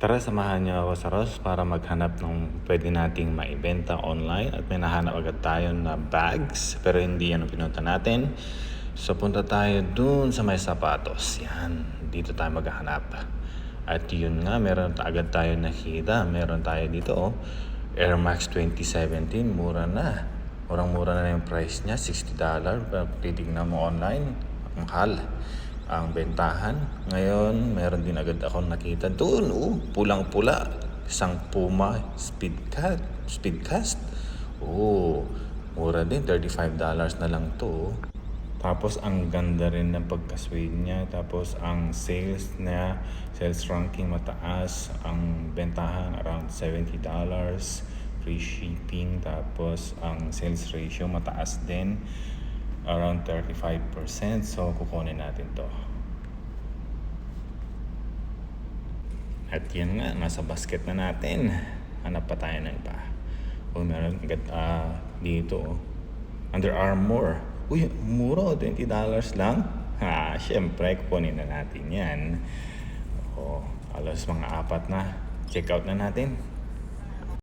Tara, samahan niyo ako sa Ross para maghanap ng pwede nating maibenta online at may nahanap agad tayo na bags pero hindi yan ang pinunta natin. So punta tayo dun sa may sapatos. Yan, dito tayo maghahanap. At yun nga, meron agad tayo nakita. Meron tayo dito oh, Air Max 2017, mura na. Murang-mura na yung price niya, $60. Pero titignan mo online, ang mahal ang bentahan. Ngayon, meron din agad ako nakita doon. Oh, pulang-pula. Isang Puma Speedcat. Speedcast. Oh, mura din. $35 na lang to. oh. Tapos, ang ganda rin ng pagka-suede niya. Tapos, ang sales niya, sales ranking mataas. Ang bentahan around $70. Free shipping. Tapos, ang sales ratio mataas din around 35%. So, kukunin natin to. At yan nga, nasa basket na natin. Hanap pa tayo ng iba. O meron agad ah, dito. oh. Under Armour. Uy, mura. $20 lang. Ha, syempre, kukunin na natin yan. O, alas mga apat na. Check out na natin.